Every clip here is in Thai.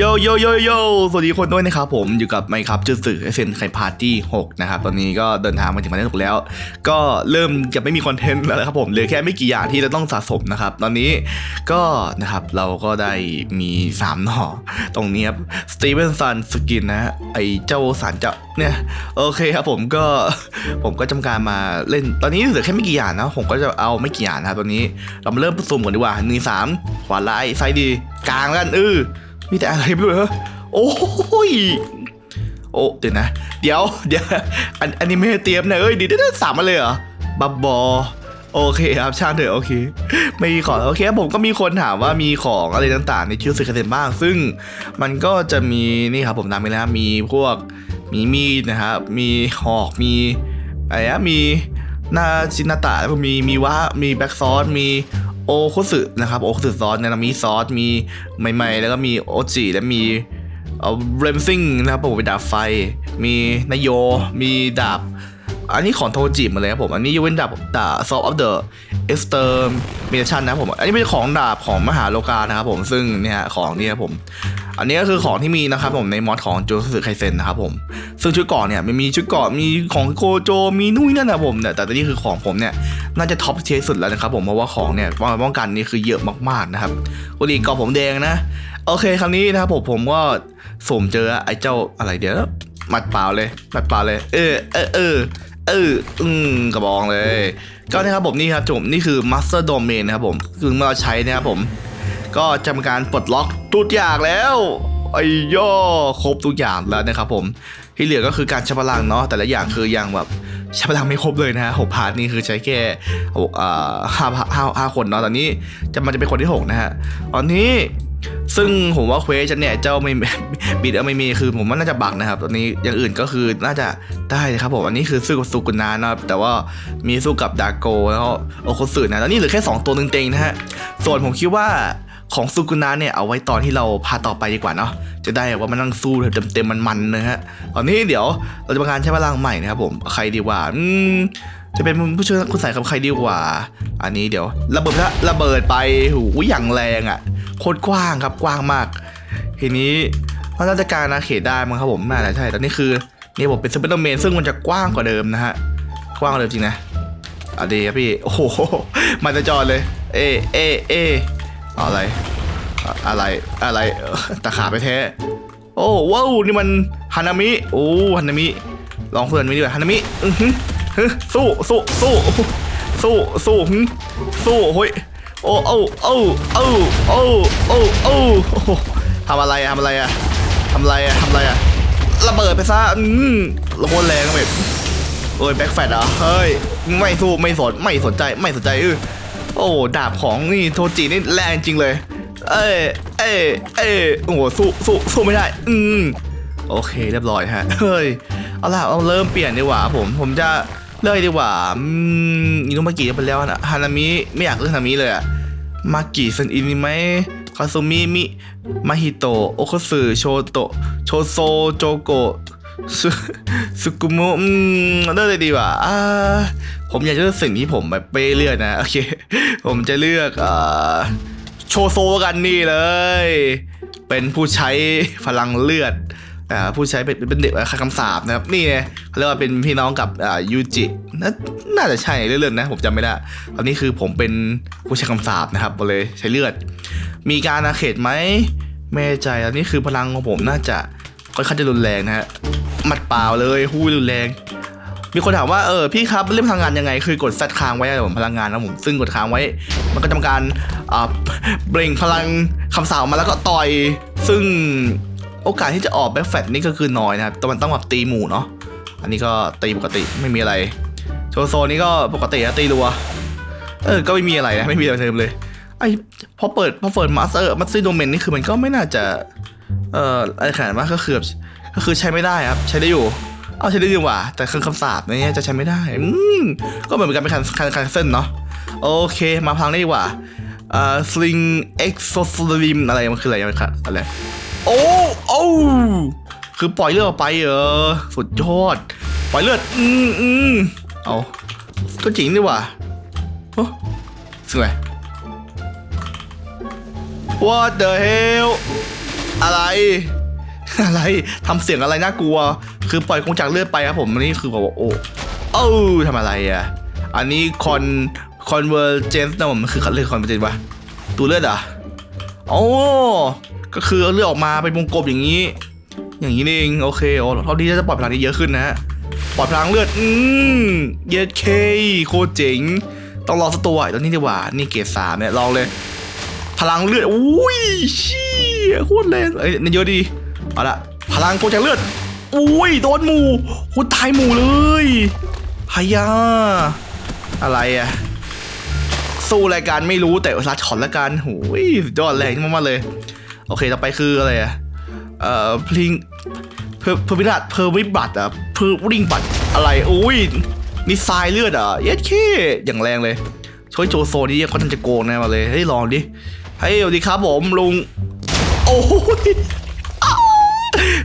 โยโยโยโยสวัสดีคนด้วยนะครับผมอยู่กับไมค์ครับจืดสื่อเซนไคพาร์ตี้6นะครับตอนนี้ก็เดินทางมาถึงวันที่หกแล้ว ก็เริ่มจะไม่มีคอนเทนต์แล้วครับผมเหลือแค่ไม่กี่อย่างที่เราต้องสะสมนะครับ ตอนนี้ก็นะครับเราก็ได้มี3หน่อตรงนี้ครับสตีเวนสันสกินนะไอเจ้าสารเจ้าเนี่ยโอเคครับผมก็ผมก็จำการมาเล่นตอนนี้เหลือแค่ไม่กี่อย่างนะผมก็จะเอาไม่กี่อย่างนะครับตอนนี้เรามาเริ่มผสมก่อนดีกว่าหนึ่งสามขวาไล่ซ้ายดีกลางกันเออ มีแต่อะไรไม่รู้เหรอโอ้ยโอ้เดี๋ยวนะ เดี๋ยวเดี๋ยวอันอันนี้ไม่เตรียมนะเอ้ยเดี๋ยวเดี๋ยวสามมาเลยเหรอบับบอโอเคครับช่างเถอะโอเค ไม่มีของโอเคผมก็มีคนถามว่ามีของอะไรต่างๆ ในชื่อสื่อเกษตรบ้าง ซึ่งมันก็จะมีนี่ครับผมตามไปแล้วมีพวกมีมีดนะครับมีหอกมีอะไรนะมีหน้าชินาตะแล้วก็มีมีวะมีแบ็กซอสมี โอคุสึนะครับโอคุสึซอสนานามิซอสมีใหม่ๆ แล้วก็มีโอจิและมีเอาเรมซิงนะครับผมเป็นดาบไฟ มีนายโย มีดาบ อันนี้ของโทจิมาเลยครับผม อันนี้ยกเวนดาบดาบ Soul of the Extermination นะครับผม อันนี้เป็นของดาบของมหาโลกานะครับผม ซึ่งเนี่ยของนี่ครับผม อันนี้ก็คือของที่มีนะครับผมในมอดของโจสึไคเซนนะครับผม ซึ่งชุดกราะเนี่ยมันมีชุดกราะมีของโกโจมีนู่นนั่นนะผมแต่ยแต่ตอนี่คือของผมเนี่ยน่าจะท็อปเทียสุดแล้วนะครับผม เพราะว่าของเนี่ยป้องกันนี่คือเยอะมากๆนะครับกติเกราะผมแดงนะ โอเคครั้งนี้นะครับผมผมก็สมเจอไอ้เจ้าอะไรเดี๋ยวหมัดเปล่าเลยหมัดเปล่าเลย เออเออเออ เอออืมกระบองเลย ก็นะครับผมนี่ครับผมนี่คือ Master Domain นะครับผมคือเมื่อเราใช้นะครับผม ก็จะทำการปลดล็อกทุกอย่างแล้วไอ้ย่อครบทุกอย่างแล้วนะครับผมที่เหลือก็คือการใช้พลังเนาะแต่ละอย่างคือยังแบบใช้พลังไม่ครบเลยนะฮะหกพาร์ทนี่คือใช้แค่ห้าห้าห้าคนเนาะตอนนี้จะมันจะเป็นคนที่หกนะฮะตอนนี้ ซึ่งผมว่าเควสเนี่ยเจ้าไม่บิดเอาไม่มีคือผมว่าน่าจะบักนะครับตอนนี้อย่างอื่นก็คือน่าจะได้นะครับผมอันนี้คือสู้กับสุกุนานะครับแต่ว่ามีสู้กับดาโกแล้วก็โอโคสึนะแล้วนี่เหลือแค่ 2 ตัวเต็งๆนะฮะส่วนผมคิดว่าของสุกุนาเนี่ยเอาไว้ตอนที่เราพาต่อไปดีกว่าเนาะจะได้ว่ามันนั่งสู้เต็มๆมันๆนะฮะตอนนี้เดี๋ยวเราจะมาการใช้พลังใหม่นะครับผมใครดีกว่าอืมจะเป็นผู้ช่วยคุณใส่กับใครดีกว่า อันนี้เดี๋ยว ระเบิดละระเบิดไปหูอย่างแรงอะ่ะ โคตรกว้างครับกว้างมาก ทีนี้มันน่าจะการอาเขตได้มั้งครับผมน่าจะใช่ตอนนี้คือนี่ผมเป็นสเปเดอร์แมนซึ่งมันจะกว้างกว่าเดิมนะฮะกว้างกว่าเดิมจริงนะเอาดีครับพี่โอ้โหมาจะจอดเลย เอเอเออะไรอะไรอะไรตะขาไปแท้โอ้ว้าวนี่มันฮานามิโอ้ฮานามิลองเพื่อนมิดีกว่าฮานามิอือฮึสู้สู้สู้สู้สู้หึสู้เฮ้ย โอ้โอ้โอ้โอ้โอ้โอ้โอ้ทำอะไรอะทำอะไรอะทำอะไรอะทำอะไรอะระเบิดไปซะอืมระโบิดแรงแบบเอ้ยแบ็คแฟตอะเฮ้ยไม่สู้ไม่สนไม่สนใจไม่สนใจเออโอ้ดาบของนี่โทจินี่แรงจริงเลย เอ้ยเอ้ยเอ้ยโอ้โหสู้สู้สู้ไม่ได้ อืมโอเคเรียบร้อยฮะเฮ้ยเอาล่ะเอาเริ่มเปลี่ยนดีกว่าผมผมจะ เลือกดีกว่าอืมอินุมากิไปแล้วนะฮานามิไม่อยากเลือกฮานามิเลยอะมากิซันอินไหมคาซุมิมิมาฮิโตะโอคุสึโชโตะโชโซโจโกะสุสุกุมุอืมเลือกเลยดีกว่าอ่าผมอยากจะเลือกสิ่งที่ผมแบบไปเลือกนะโอเคผมจะเลือกอ่าโชโซกันนี่เลย เป็นผู้ใช้พลังเลือด อ่าผู้ใช้เป็นเป็นเด็กคำสาบนะครับนี่ไงเขาเรียกว่าเป็นพี่น้องกับอ่ายูจินาน่าจะใช่เรื่องๆนะผมจำไม่ได้ตอนนี้คือผมเป็นผู้ใช้คำสาบนะครับก็เลยใช้เลือด มีการอาเขตไหมไม่ใจอันนี้คือพลังของผมน่าจะค่อนข้างจะรุนแรงนะฮะหมัดเปล่าเลยหู้รุนแรง มีคนถามว่าเออพี่ครับเล่นพลังงานยังไง คือกดซัดค้างไว้ผมพลังงานนะผมซึ่งกดค้างไว้ มันก็จะทำการอ่าเบล่งพลังคำสาบมาแล้วก็ต่อย ซึ่ง โอกาสที่จะออกแบ็คแฟตนี่ก็คือน้อยนะครับแต่มันต้องแบบตีหมู่เนาะอันนี้ก็ตีปกติไม่มีอะไรโชโซนนี่ก็ปกตินะตีรัวเออก็ไม่มีอะไรนะไม่มีอะไรเทิมเลยไอพอเปิดพอเปิดมาสเตอร์มาสเตอร์โดเมนนี่คือมันก็ไม่น่าจะเอ่ออะไรขนาดว่าก็คือบก็คือใช้ไม่ได้ครับใช้ได้อยู่เอาใช้ได้ดีกว่า แต่เครื่องคำสาปเนี่ยจะใช้ไม่ได้อืมก็เหมือนกันเป็นคันคันคันเส้นเนาะโอเคมาพังได้ดีกว่าเอ่อสลิงเอ็กโซสลิมอะไรมันคืออะไรมันคืออะไร โอ้โอ้คือปล่อยเลือดออกไปเออสุดยอด ปล่อยเลือด อืมอืมเอาก็จริงดีกว่าโอ้สึ่งอะไร What the hell อะไร อะไรทำเสียงอะไรน่ากลัว คือปล่อยกงจากเลือดไปครับผมนนี้คือแบบว่าโอ้เอ้าทำอะไรอะ อันนี้คอนคอนเวอร์เจนส์นะผมมันคือเรื่องคอนเวอร์เจนปะตัวเลือดอะโอ้ ก็คือเลือดออกมาเป็นวงกลมอย่างนี้ อย่างนี้เองโอเคโอ้เท่านี้จะปล่อยพลังได้เยอะขึ้นนะฮะปล่อยพลังเลือด อืมเย็ดเคโคตรเจ๋งต้องรอสักตัวไอ้ตัวนี้ดีกว่า นี่เกรดสามเนี่ยลองเลย พลังเลือดอุ้ยเชี่ยโคตรแรงเอ้ยนี่เยอะดีเอาละพลังโกจากเลือดอุ้ยโดนหมูคตรตายหมูเลยฮายาอะไรอะสู้รายการไม่รู้แต่รัดช็อตละกันโหยสุดยอดแรงมากๆเลย โอเค ต่อไปคืออะไรอะเอ่อพลิงเพอเพอร์วิรัตเพอร์วิบัตอะเพอร์วิงบัตอะไรอุ้ยนี่ทรายเลือดอะเย็ดเคอย่างแรงเลยช่วยโจโซนี่เขาทำจะโกงแน่มาเลยเฮ้ยลองดิเฮ้สวัสดีครับผมลุงโอ้ยอ้าว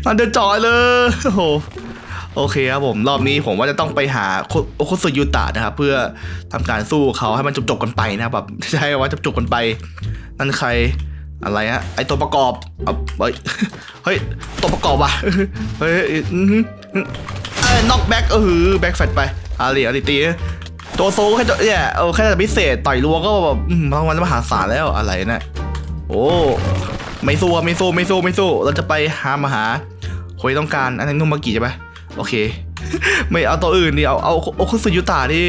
มันจะจอยเลยโอ้โหโอเคครับผมรอบนี้ผมว่าจะต้องไปหาโคโอโคสุยุตะนะครับเพื่อทำการสู้เขาให้มันจบๆกันไปนะแบบใช่ว่าจบๆกันไปนั่นใคร อะไรฮะไอตัวประกอบเอาเฮ้ยเฮ้ยตัวประกอบว่ะเฮ้ยอื้ออเอ้ยน็อกแบ็กเออแบ็กแฟตไปอารีอารีตีโจโซ่แค่โจเนี่ยเออแค่แต่พิเศษต่อยรัวก็แบบอืมรางวัลมหาศาลแล้วอะไรนะโอ้ไม่สู้ไม่สู้ไม่สู้ไม่สู้เราจะไปหามาหาคนที่ต้องการอันนั้นนุ่มมากี่ใช่ไหมโอเค ไม่เอาตัวอื่นดิเอาเอาโอคุสุยุตะดิ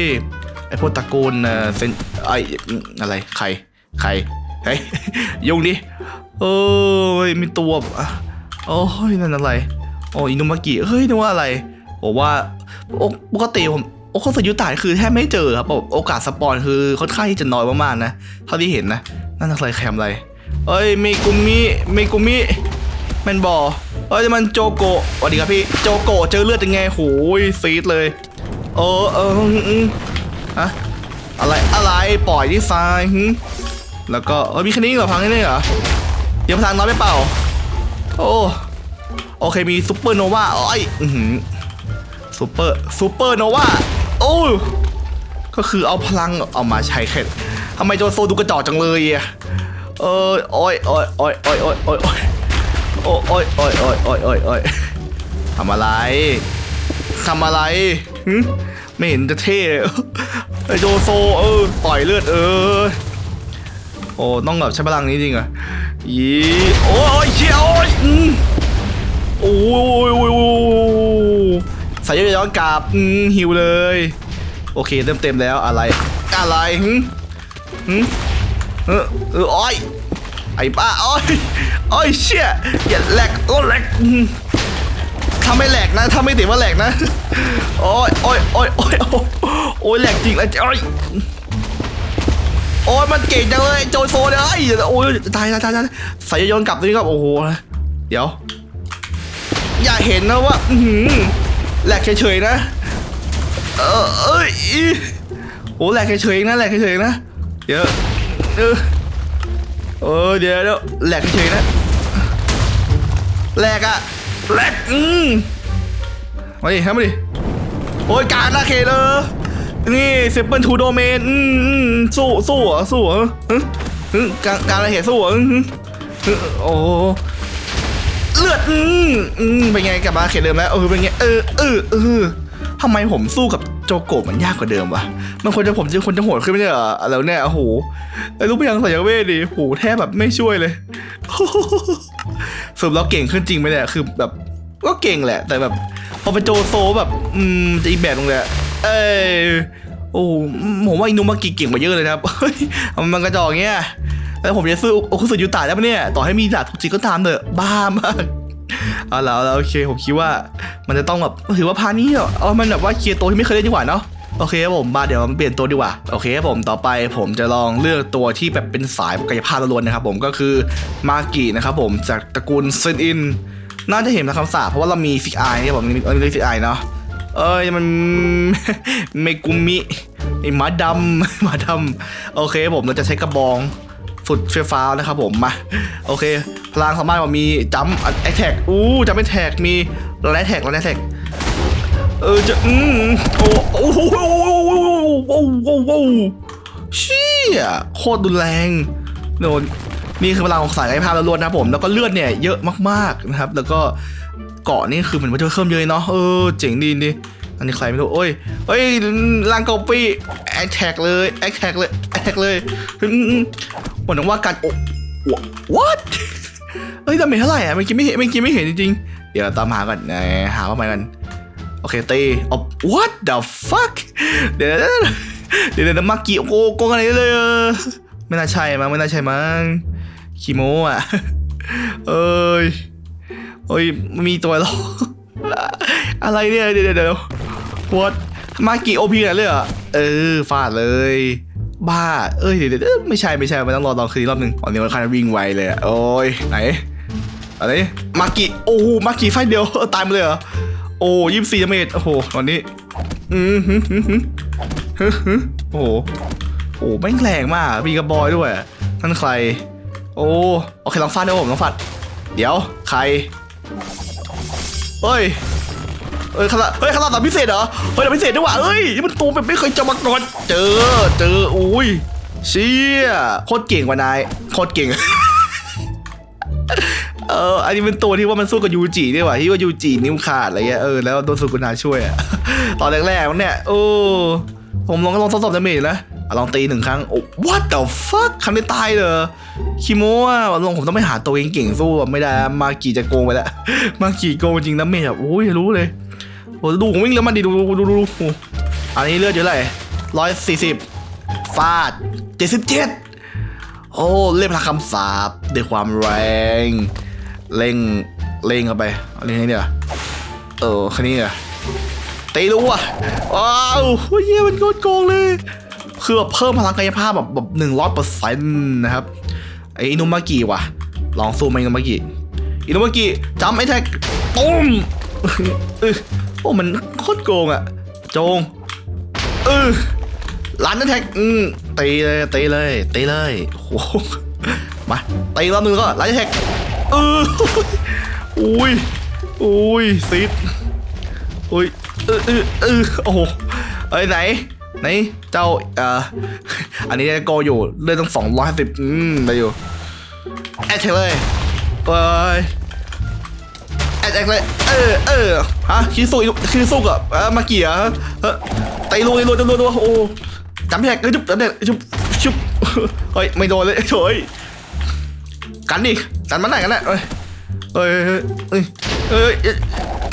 ไอพวกตระกูลเอ่อเซนไออะไรใครใคร เฮ้ยยุ่งดิเอ้ยมีตัวอะโอ้ยนั่นอะไรโอ้อินุมากิเฮ้ยนึกว่าอะไรผมว่าปกติผมโอคุสุยุตะคือแทบไม่เจอครับโอกาสสปอนคือค่อนข้างที่จะน้อยมากๆนะเท่าที่เห็นนะนั่นอะไรแคมอะไรเอ้ยเมกุมิเมกุมิแมนบอลเอ้ยมันโจโกสวัสดีครับพี่โจโกเจอเลือดยังไงโหยซีดเลยเออเอออืมอืมอะอะไรอะไรปล่อยที่ซ้ายหึ แล้วก็เออมีแค่นี้เหรอพังแค่นี้เหรอเดี๋ยวพลังน้อยไปเปล่า โอ้โอเคมีซูเปอร์โนวาโอ้ยอือหือซูเปอร์ซูเปอร์โนวาโอ้ก็คือเอาพลังเอามาใช้แค่ทำไมโจโซดูกระจอกจังเลยอะเออโอ้ยโอ้ยโอ้ยโอ้ยโอ้ยโอ้ยโอ้ยโอ้ยโอ้ยโอ้ยโอ้ยโอ้ยโอ้ยทำอะไรทำอะไรหึไม่เห็นจะเท่ไอโจโซเออ ต่อยเลือดเออ โอ้ต้องแบบใช้พลังนี้จริงเหรอยีโอ้ยเชี่ยโอ้ยอืมโอ้ยโอ้ยโอ้ยใส่ย้อนกลับอืมหิวเลย โอเคเต็มเต็มแล้วอะไรอะไรหึหึเออเออโอ้ยไอ้ป้าโอ้ยโอ้ยเชี่ยอย่าแหลกโอ้แหลกถ้าไม่แหลกนะถ้าไม่ติดว่าแหลกนะโอ้ยโอ้ยโอ้ยโอ้ยโอ้ยโอ้ยแหลกจริงเลยโอ้ย โอ้ยมันเก่งจังเลยโจโซเลยโอ้ยตายตายตายตายใส่ย้อนกลับตัวนี้ครับโอ้โหเดี๋ยว อย่าเห็นนะว่าหือแหลกเฉยๆนะ เออเอ้ยโอ้แหลกเฉยๆนะแหลกเฉยๆนะเดี๋ยวเออเออเดี๋ยวเดี๋ยวแหลกเฉยๆนะแหลกอะแหลกอืมมาดิครับมาดิโอ้ยการนาเคเลย นี่เซเปิลทูโดเมนอืมอืมสู้สู้เหรอสู้เหรอฮึฮึการการอะไรเหตุสู้เหรอโอ้เลือดอืมอืมเป็นไงกลับมาเขตเดิมแล้วเออเป็นไงเออเออเออทำไมผมสู้กับโจโกะมันยากกว่าเดิมวะมันควรจะผมจะควรจะโหดขึ้นไม่ใช่เหรอแล้วเนี่ยโอ้โหไอ้ลูกพยังสายเวทดิโหแทบแบบไม่ช่วยเลยสรุปแล้วเก่งขึ้นจริงไหมเนี่ยคือแบบก็เก่งแหละ แต่แบบพอไปโจโซแบบ อืมจะอีกแบบตรงเลยอะ เอ้ยโอ้ผมว่าอินุมากิเก่งกว่าเยอะเลยนะครับมันกระจอกเงี้ยแล้วผมจะซื้อโอคุสุยุตะได้ปะเนี่ยต่อให้มีดาบทุกจิก็ตามเถอะบ้ามากเอาแล้วเอาแล้วโอเคผมคิดว่า มันจะต้องแบบถือว่าพานี้เอามันแบบว่าเคลียร์ตัวที่ไม่เคยเล่นดีกว่าเนาะโอเคครับผมมาเดี๋ยวมาเปลี่ยนตัวดีกว่าโอเคครับผมต่อไปผมจะลองเลือกตัวที่แบบเป็นสายกายภาพล้วนนะครับผมก็คือมากินะครับผมจากตระกูลเซนอินน่าจะเห็นนะคำสาปเพราะว่าเรามีฟิกไอเนี่ยผมมีซิกไอเนาะ เอ้ยมันเมกุมิไอหมาดำหมาดำโอเคผมเราจะใช้กระบองสุดเฟี้ยวฟ้านะครับผมมาโอเค พลังสามารถมีจัมแอแท็กอู้จัมแอแท็กมีไลท์แท็กไลท์แท็กเออจะอืมโอ้โอ้โหโอ้โหโอ้โหโอ้โหเชี่ยโคตรรุนแรงโดนนี่คือพลังของสายไร้ภาพล้วนๆนะผม แล้วก็เลือดเนี่ยเยอะมากๆนะครับ แล้วก็ เกาะนี่คือเหมือนมันจะเพิ่มเยอะเนาะเออเจ๋งดีดิอันนี้ใครไม่รู้โอ้ยเฮ้ยลังกอปี้แอคแท็กเลยแอคแท็กเลยแอคแท็กเลยอืมหวังว่าการโอ้ what เอ้ยดาเมจเท่าไหร่อะเมื่อกี้ไม่เห็นเมื่อกี้ไม่เห็นจริงๆ เดี๋ยวตามหาก่อนหาว่าไปกัน โอเคตีอ๋อ what the fuck เดี๋ยวเดี๋ยวเดี๋ยวมากี่โกโกงอะไรเลย ไม่น่าใช่มั้งไม่น่าใช่มั้งคีโมอะเอ้ย เอ้ยมันมีตัวหรออะไรเนี่ยเดี๋ยวเดี๋ยวเดี๋ยว what มากี่โอพีไหนเลยเหรอเออฟาดเลย บ้า เอ้ยเดี๋ยวเดี๋ยวไม่ใช่ไม่ใช่มันต้องรอตอนคืนรอบหนึ่งตอนนี้มันคันวิ่งไวเลยอะโอ้ยไหนอะไรมากิโอ้โหมากิไฟเดียวตายมาเลยเหรอโอ้ยี่สิบสี่เมตรโอ้โหตอนนี้อืมฮึฮึฮึฮึฮึโอ้โหโอ้แม่งแรงมากมีกระบอยด้วยนั่นใคร โอ้โอเคลองฟาดด้วยผมลองฟาดเดี๋ยวใคร เฮ้ยเอ้ยขนาดเฮ้ยขนาดแบบพิเศษเหรอ เฮ้ยแบบพิเศษด้วยว่ะเอ้ยนี่มันตัวแบบไม่เคยเจอมาก่อนเจอ เจอ อุ้ย เชี่ย โคตรเก่งว่ะนาย โคตรเก่ง เออ อันนี้เป็นตัวที่ว่ามันสู้กับยูจิด้วยว่ะที่ว่ายูจินิ้วขาดอะไรเงี้ย เออ แล้วโดนสุกุนาช่วยอะตอนแรกๆเนี่ย โอ้ ผมลองก็ลองทดสอบดาเมจนะ ลองตีหนึ่งครั้งโอ้ what the fuck ครั้งได้ตายเลยคิโมะลงผมต้องไปหาตัวเก่งๆสู้ไม่ได้ มากี่จะโกงไปแล้ว มากี่โกงจริงนะเมจแบบโอ้ยรู้เลยโอ้ดูผมวิ่งแล้วมันดิดูดูดูดูอันนี้เลือดเยอะเลยร้อยสี่สิบฟาดเจ็ดสิบเจ็ดโอ้เล่นพลังคำสาบด้วยความแรงเร่งเร่งเข้าไปเอะไรนี่เดี๋ยวเออคันนี้อะตีรู้อะว้าวเยี่ยมันโคตรโกงเลย คือแบบเพิ่มพลังกายภาพแบบแบบหนึ่งร้อยเปอร์เซ็นต์นะครับไออินุมากิว่ะ ลองซูมมาอินุมากิอินุมากิจำไอแท็กตุ้มเออโอ้มันโคตรโกงอะโจงเออร้านนั่นแท็กอืมตีเลยตีเลยตีเลยโอ้โหมาตีรอบนึงก็ร้านแท็กเอออุ้ยอุ้ยซิดอุ้ยเออเออเออโอ้โหเอ้ยไหน ไหนเจ้าเอ่ออันนี้โกอยู่เลือดตั้งสองร้อยสิบอืมได้อยู่แอดเทเลยเอ้ยแอดแอดเลยเออเออฮะคิดสู้คิดสู้กับเออมาเกียร์เออตีรัวตีรัวตีรัวตีรัวโอ้จำแทกเออจุ๊บจำแทกชุบชุบเฮ้ยไม่โดนเลยโอยกันดิกันมันไหนกันแหละเอ้ยเอ้ยเอ้ยเอ้ยเอ้ย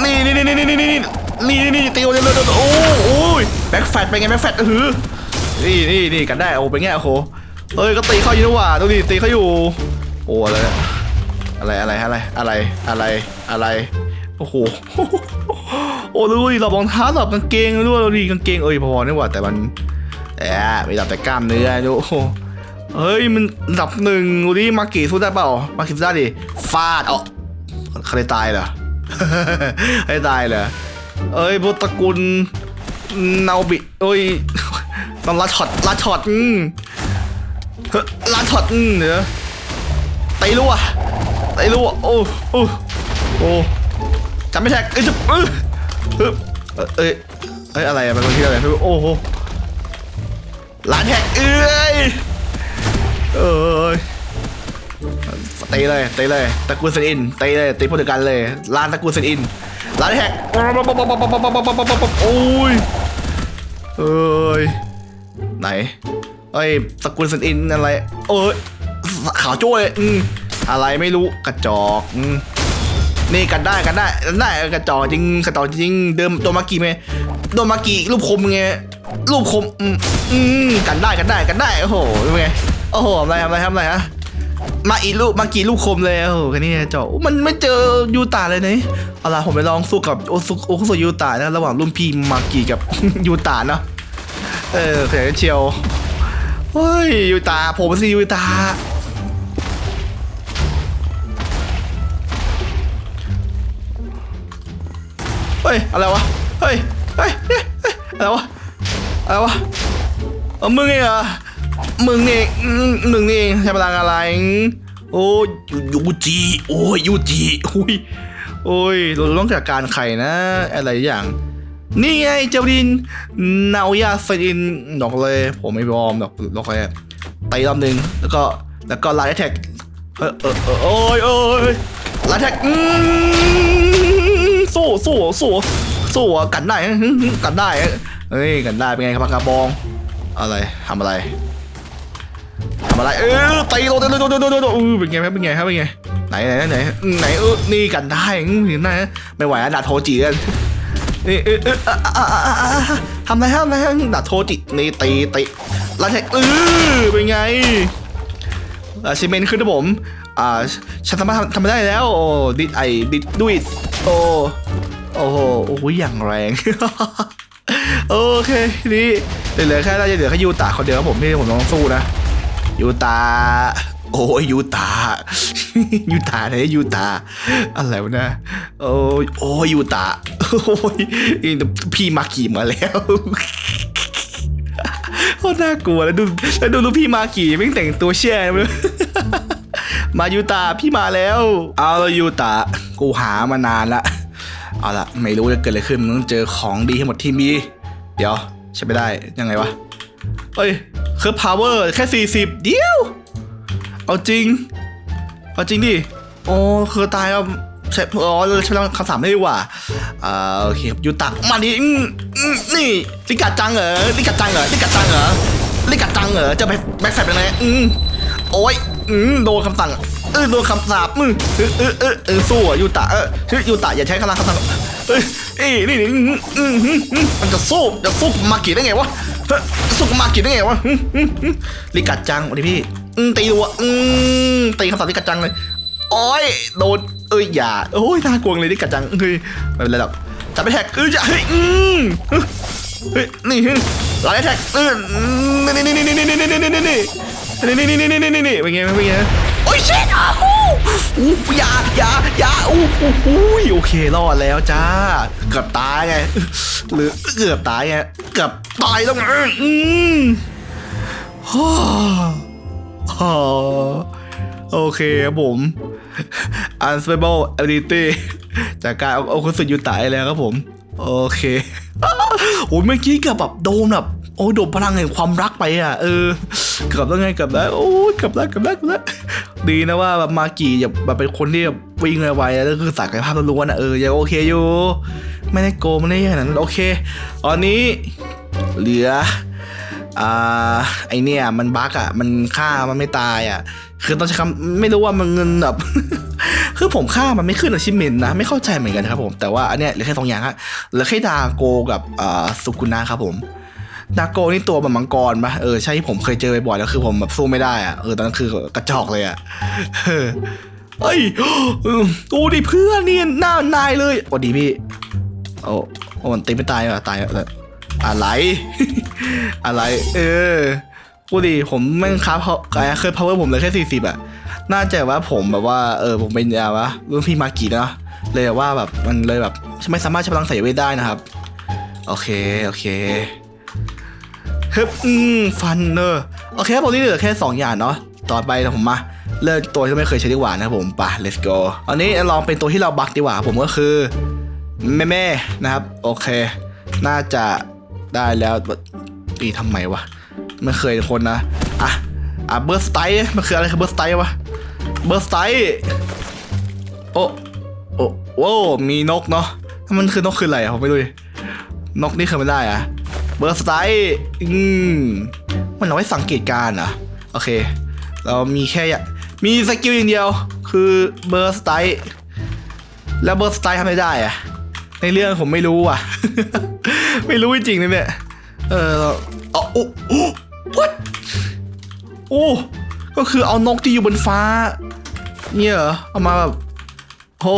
นี่นี่นี่นี่นี่นี่ นี่นี่ตีรัวตีรัวตีรัวโอ้โอ้ยแบ็คแฟตเป็นไงแบ็คแฟตเออนี่นี่นี่กันได้โอ้เป็นไงโอ้โหเอ้ยก็ตีเข้าอยู่นี่หว่าดูดิตีเขาอยู่โอ้อะไรอะไรอะไรอะไรอะไรอะไรอะไรโอ้โหโอ้ดูดิเรารองเท้าเรากางเกงด้วยเราดีกางเกงเอ้ยพอๆนี่หว่าแต่มันแอบไม่ดับแต่กล้ามเนื้อดูโอ้โหเฮ้ยมันดับหนึ่งดูดิมากี่สู้ได้เปล่ามากี่สู้ได้ดิฟาดเอ๋อใครตายเหรอให้ตายเหรอ เอ้ยพวกตระกูลนาบิเอ้ยต้องลัดช็อตลัดช็อตอืมเฮ้ลัดช็อตอืมเดี๋ยวตีรัวตีรัวโอ้โอ้โอ้จำไม่แท็กเอ้ยจุ๊บเออเออเอ้ยเอ้ยอะไรอะมันเป็นที่อะไรโอ้โหลานแท็กเอ้ยเอ้ยตีเลยตีเลยตะกูลเซนอินตีเลยตีพวกเดีกันเลยลานตะกูลเซนอิน ลานแท็กโอ้ยเอ้ยไหนเอ้ยตระกูลเซนอินอะไร เอ้ยขาวจ้วยอืมอะไรไม่รู้กระจอกอืมนี่กันได้กันได้กันได้กระจอกจริงกระจอกจริงเดิมโดมากิไหมโดมากิรูปคมไงรูปคมอืมอืมกันได้กันได้กันได้โอ้โหเป็นไงโอ้โหทำอะไรทำอะไรทำอะไรฮะ มาอีรูปมากี่รูปคมเลยโอ้โหแค่นี้กระจอกมันไม่เจอยูตาเลยนะเอาล่ะผมไปลองสู้กับโอซุโอคุโซยูตานะระหว่างรุ่นพี่มากิกับยูตานะเออขยันเชียวเฮ้ยยูตาผมสิยูตาเฮ้ยอะไรวะเฮ้ยเฮ้ยเฮ้ยอะไรวะอะไรวะเออมึงเองเหรอ มึงเองอืมมึงเองใช้พลังอะไร โอ้ยยูจิโอ้ยยูจิอุ้ยโอ้ยเราต้องจัดการไข่นะ อะไรอย่าง นี่ไงเจ้าดินนาวยาเซอินดอกเลย ผมไม่ยอมดอกดอกเลยตีรอบหนึ่งแล้วก็แล้วก็ไลท์แท็กเออเออเออโอ้ยโอ้ยลาแท็กอืมสู้สู้สู้สู้กันได้กันได้เฮ้ยกันได้เป็นไงครับกกาบองอะไรทำอะไร ทำอะไรเออตีโดนโดนโดนโดนโดนโดนอือเป็นไงครับเป็นไงครับเป็นไงไหนไหนไหนไหนเออนี่กันได้เห็นไหมไม่ไหวอะดาโทจิกันนี่เออเอออะอะอะอะอะทำอะไรทำอะไรดาโทจินี่ตีตีแล้วแท็กเออเป็นไงอาชิเมนขึ้นนะผมอ่าฉันสามารถทำไม่ได้แล้วโอ้ดิดไอดิดดุยโอ้โอ้โหโอ้ยอย่างแรงโอเคนี้เหลือแค่เราจะเหลือแค่ยูตาคนเดียวครับผมที่ผมต้องสู้นะ ยูตา โอ้ยยูตา ยูตาไหนยูตา อะไรวะนะโอ้ยโอ้ยยูตา โอ้ยนี่พี่มาขี่มาแล้วโคตรน่ากลัวแล้วดูแล้วดูลูกพี่มาขี่แม่แต่งตัวแช่เลยมายูตาพี่มาแล้ว เอาละยูตากูหามานานละเอาละไม่รู้จะเกิดอะไรขึ้นมึงต้องเจอของดีให้หมดที่มี เดี๋ยวใช่ไม่ได้ยังไงวะ เอ้ยเคือพาวเวอร์แค่ 40 เดียว เอาจริง เอาจริงดิ โอ้คือตายแล้วใช่อ๋อใช้คำสามได้ดีกว่าอ่าโอเคยูตักมาดิอืมอืมนี่ลิกาจังเหรอลิกาจังเหรอลิกาจังเหรอลิกาจังเหรอจะไปแบ็คแฟลยังไงอืมโอ้ยอืมโดนคำสั่งเออโดนคำสาปมือเออเออเออเออสู้อะยูตะเออชื่อยูตะอย่าใช้กำลังคำสั่งเอ้ยเอ้ยนี่นี่อืมอืมอืมมันจะสู้จะสู้มากิได้ไงวะ สู้กับมากิได้ไงวะลิกาจังวันนี้พี่ตีรัวตีคำสั่งลิกาจังเลยโอ้ยโดนเอ้ยอย่าโอ้ยน่ากลัวเลยนี่กัดจังเฮ้ยไม่เป็นไรหรอกจับไปแท็กเอ้ยอย่าเฮ้ยอืมเฮ้ยนี่หลายแท็กเออนี่นี่นี่นี่นี่นี่นี่นี่นี่นี่นี่นี่นี่นี่นี่นี่นี่เป็นไงเป็นไงโอ้ยเช็ดอ้าวอู้ย่าอย่าอย่าอู้อู้อู้โอเครอดแล้วจ้า เกือบตายไง หรือเกือบตายไง เกือบตายแล้วไงอืมฮ่าฮ่าโอเคครับผม unstable ability จากการเอาคุณสุดยูตายแล้วครับผม โอเคโอ้ยเมื่อกี้เกับแบบโดนแบบโอ้ยโดนพลังแห่งความรักไปอะ เออเกือบแล้วไงเกือบแล้วโอ้ยเกือบแล้วเกือบแล้วเกือบแล้ว ดีนะว่าแบบมากี่แบบเป็นคนที่แบบวิ่งไวๆแล้วก็คือศักยภาพล้วนๆอะเออยังโอเคอยู่ไม่ได้โกงไม่ได้อย่างนั้นโอเค ตอนนี้เหลืออ่าไอเนี่ยมันบั๊กอะ มันฆ่ามันไม่ตายอะ คือต้องใช้คำไม่รู้ว่ามันเงินแบบคือผมฆ่ามันไม่ขึ้นอาชิเมนนะไม่เข้าใจเหมือนกันครับผมแต่ว่าอันเนี้ยเหลือแค่สองอย่างฮะเหลือแค่ดาโกกับอ่าสุกุนะครับผม ดาโกนี่ตัวแบบมังกรปะเออใช่ที่ผมเคยเจอบ่อยๆแล้วคือผมแบบสู้ไม่ได้อะเออตอนนั้นคือกระจอกเลยอะเอ้ยเออโอ้ดิเพื่อนนี่หน้านายเลยโอ้ดีพี่โอ้โอ้มันตีไม่ตายเหรอตายอะไร อะไร เออพูดดิผมแม่งค้าเขาเคย power ผมเลยแค่สี่สิบอะน่าจะว่าผมแบบว่า เออผมเป็นยาวะรุ่นพี่มากินะเลยว่าแบบมันเลยแบบไม่สามารถใช้พลังใส่เวทได้นะครับ โอเค โอเค ฮึบอืมฟันเนอร์โอเคครับผมนี่เหลือแค่ 2 อย่างเนาะต่อไปนะผมมาเลือกตัวที่ไม่เคยใช้ดีกว่านะครับผมไป let's go อันนี้ลองเป็นตัวที่เราบักดีกว่า ผมก็คือแม่แม่ๆนะครับ โอเค น่าจะได้แล้วตีทำไมวะไม่เคยคนนะอะอะเบอร์สไตล์มันคืออะไรคือเบอร์สไตล์วะเบอร์สไตล์โอ้โอ้โว้มีนกเนาะมันคือนกคืออะไรอะผมไม่รู้นกนี่คือไม่ได้อะ เบอร์สไตล์อืมมันเอาไว้สังเกตการณ์อะโอเค เรามีแค่ย่ามีสกิลอย่างเดียว คือเบอร์สไตล์แล้วเบอร์สไตล์ทำไม่ได้อะในเรื่องผมไม่รู้อะ ไม่รู้จริงเลยเนี่ย เออเอโอ้โอ้ what โอ้ก็คือเอานกที่อยู่บนฟ้า เนี่ยเหรอเอามาแบบโอ้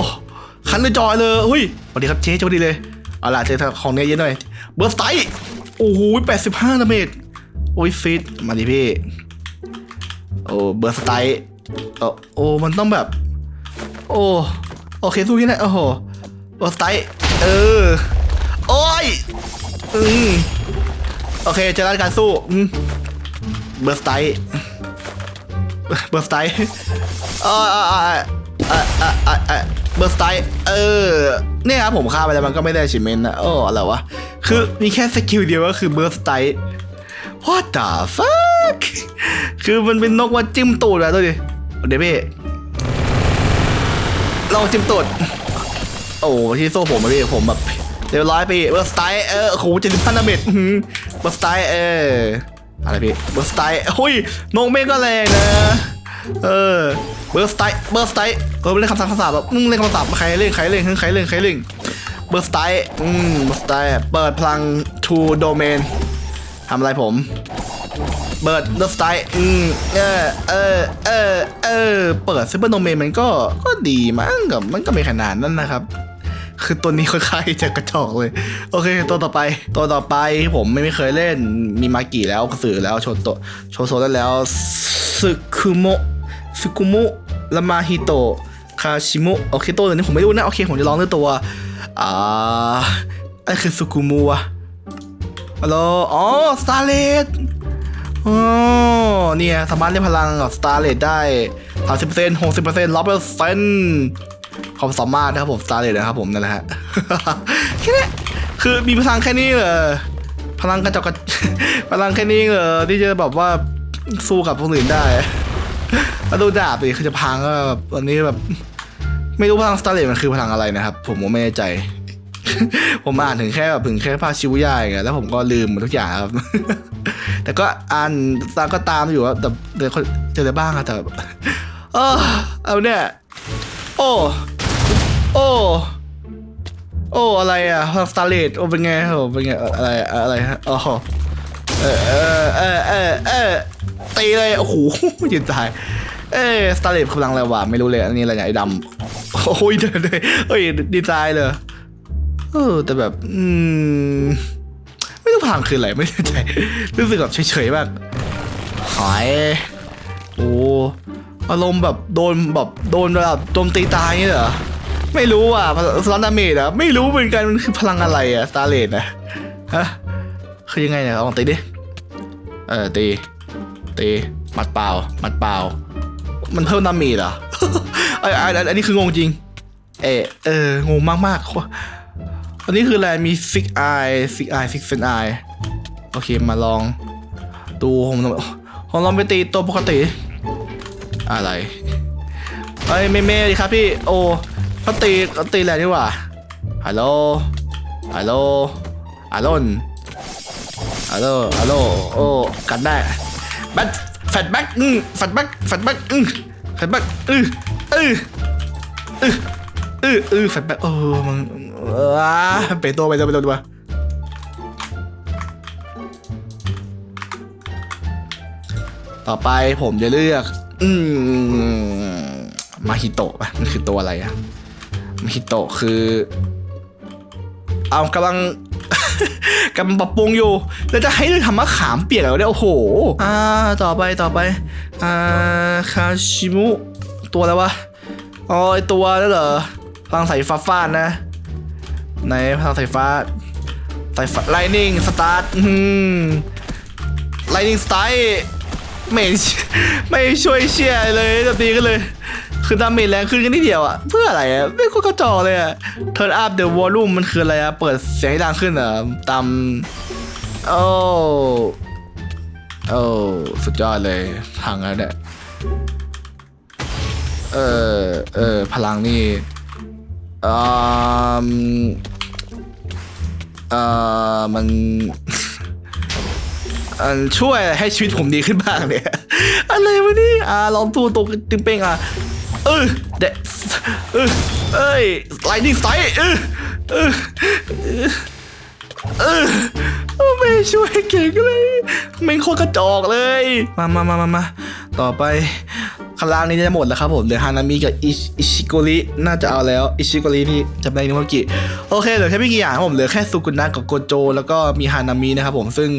คันเลยจอยเลยเฮ้ยสวัสดีครับเจ๊สวัสดีเลยเอาล่ะเจอของเนี้ยเยอะหน่อยเบอร์สไตล์ โอ้โหแปดสิบห้าดาเมจโอ้ยฟิตมาดิพี่ โอ้เบอร์สไตล์โอ้มันต้องแบบ โอ้โอเคสู้ที่ไหนโอ้โหโอร์สไตล์เออ โอ้ยอืมโอเคเจอกันการสู้อืมเบอร์สไตล์เบอร์สไตล์เออเออเออเออเออเออเบอร์สไตล์เออ เนี่ยครับผมฆ่าไปแล้วมันก็ไม่ได้ชิมเมนนะโอ้อะไรวะ คือมีแค่สกิลเดียวก็คือเบอร์สไตล์ what the fuck คือมันเป็นนกว่าจิ้มตูดอะดูดิเดี๋ยวพี่ลองจิ้มตุดโอ้ที่โซ่ผมมาพี่ผมแบบเรียบร้อยไปเบอร์สไตเออโหเจ็ดสิบพันดาเมจเบอร์สไตเอออะไรพี่เบอร์สไตหุ้ยนงเมฆก็แรงนะเออเบอร์สไตเบอร์สไตเออเล่นคำสั่งภาษาแบบมึงเล่นคำสั่งใครเล่นใครเล่นใครเล่นใครเล่น เบอร์สไตล์อืมเบอร์สไตล์เปิดพลัง to domain ทำอะไรผมเปิดเดอะสไตล์อืมเออเออเออเออเปิดซิเปอร์โนเมนมันก็ก็ดีมั้งกับมันก็ไม่ขนาดนั้นนะครับ คือตัวนี้ค่อนข้างจะกระจอกเลย โอเค ตัวต่อไป ตัวต่อไปผมไม่เคยเล่นมีมากิแล้วกระสือแล้วโชโตะโชโซได้แล้วซึคุโมะซึคุโมะลามาฮิโตะคาชิโมะโอเคตัวนี้ผมไม่รู้นะ โอเค ผมจะลองด้วยตัว อ่าไอคือซึคุมะวฮัลโหลอ๋อสตาร์เลดอ๋อเนี่ยสามารถเล่นพลังกับสตาร์เลดได้สามสิบเปอร์เซ็นต์หกสิบเปอร์เซ็นต์ร้อยเปอร์เซ็นต์ความสามารถนะครับผมสตาร์เลดนะครับผมนั่นแหละฮะแค่นี้คือมีพลังแค่นี้เหรอพลังกระจกกระพลังแค่นี้เหรอที่จะแบบว่าสู้กับคนอื่นได้แล้วดูดาบดิคือจะพังก็แบบตอนนี้แบบ ไม่รู้พลังสตาร์เลดมันคือพลังอะไรนะครับ ผมก็ไม่แน่ใจ ผมอ่านถึงแค่แบบถึงแค่ภาคชิบุย่าอย่างเงี้ยแล้วผมก็ลืมหมดทุกอย่างครับ แต่ก็อ่านตามก็ตามอยู่ว่าแต่เดี๋ยวเจออะไรบ้างอะแต่เออเอาเนี่ยโอ้โอ้โอ้อะไรอะสตาร์เลตโอ้เป็นไงโอ้เป็นไงอะไรอะไรฮะอ๋อเออเออเออเออเออตีเลยโอ้โหยืนตาย เออสตาร์เลตกำลังอะไรวะไม่รู้เลยอันนี้อะไรเนี่ยไอ้ดำโอ้ยเดินเลยเฮ้ยดีใจเลยเออแต่แบบ อืม ไม่รู้พลังคืออะไรไม่แน่ใจรู้สึกแบบเฉยๆมากหายโอ้อารมณ์แบบโดนแบบโดนแบบโจมตีตายเงี้ยเหรอไม่รู้อะสลันดาเมจอะไม่รู้เหมือนกันมันคือพลังอะไรอะสตาร์เลนนะฮะคือยังไงเนี่ยลองตีดิเออตีตีมัดเปล่า มัดเปล่า มันเพิ่มดาเมจเหรอไอ้ไอ้อันนี้คืองงจริง เออเอองงมากๆอันนี้คืออะไรมีฟิกไอฟิกไอฟิกเฟนไอโอเคมาลอง ดูผมผมลองไปตีตัวปกติ อะไรเอ้เมเม่ดีครับพี่โอ้เขาตีเขาตีแรงดีกว่าฮัลโหลฮัลโหลฮัลโหลฮัลโหลฮัลโหลโอ้กันได้แบท แฟตแบ็กอืมแฟตแบ็กแฟตแบ็กอืมแฟตแบ็กอืออืออืออืออือแฟลชแบ็คเออมันเออไปตัวไปตัวไปตัวไปตัวต่อไปผมจะเลือก อืมมาฮิโตะป่ะมันคือตัวอะไรอะมาฮิโตะคือ เอากำลัง กำลังปรับปรุงอยู่ แล้วจะให้เลือกทำมะขามเปียกเหรอเนี่ยโอ้โห อ่า ต่อไปต่อไป อ่า คาชิมุ ตัวอะไรวะ อ๋อไอตัวนั่นเหรอพลังสายฟ้าฟาดนะ ในพลังสายฟ้าสายฟ้าไลนิ่งสตาร์ทไลนิ่งสไตล์ไม่ไม่ช่วยเชียร์เลยจะตีกันเลย คือดาเมจแรงขึ้นกันนิดเดียวอะเพื่ออะไรอะไม่ก็กระจอกเลยอะ Turn up the volume มันคืออะไรอะเปิดเสียงให้ดังขึ้นเหรอตามโอ้โอ้สุดยอดเลยพังแล้วเนี่ยเออเออพลังนี่อ่าอ่อมันอันช่วยให้ชีวิตผมดีขึ้นบ้างเนี่ย อะไรวะนี่อ่าลองตัวตัวตึงเป้งอะ เออเดะเออเอ้ยไลนิ่งไซเออเออเออเออไม่ช่วยเก่งเลยแม่งโคตรกระจอกเลย มามามามามาต่อไปข้างล่างนี้จะหมดแล้วครับผม เหลือฮานามิกับอิชิโกริน่าจะเอาแล้ว อิชิโกรินี่จำได้นึกว่ากี่โอเค เหลือแค่ไม่กี่อย่างครับผม เหลือแค่สุกุนะกับโกโจ แล้วก็มีฮานามินะครับผม ซึ่ง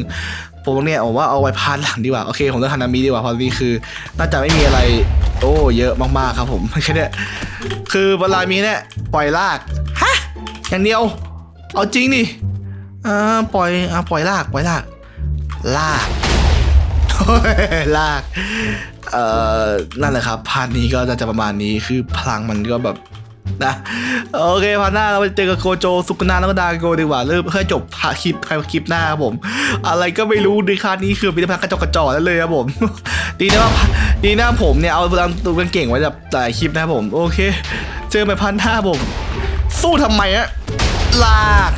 ผมเนี่ยผมว่าเอาไว้พาร์ทหลังดีกว่า โอเค ผมเลือกฮานามิดีกว่า เพราะนี่คือ น่าจะไม่มีอะไร อ้เยอะมากๆครับผมแค่เนี้ยคือเวลามีเนี่ยปล่อยลากฮะอย่างเดียว เอาจริงดิอ่าปล่อยอ่าปล่อยลากปล่อยลาก ลากลากเอ่อนั่นแหละครับพาร์ทนี้ก็จะประมาณนี้คือพลังมันก็แบบ นะโอเคพาหน้าเราไปเจอกับโกโจสุกนาแล้วก็ดาโกดีกว่าเริ่มเพื่อจบพาคลิปคลิปหน้าครับผม อะไรก็ไม่รู้ในคาร์นี้คือเป็นพลังกระจกกระจอกแล้วเลยครับผม ดีนะว่าดีนะผมเนี่ยเอาดังตัวกันเก่งไว้แบบหลายคลิปนะครับผม โอเค เจอไปพันห้าผม สู้ทำไมอะลาก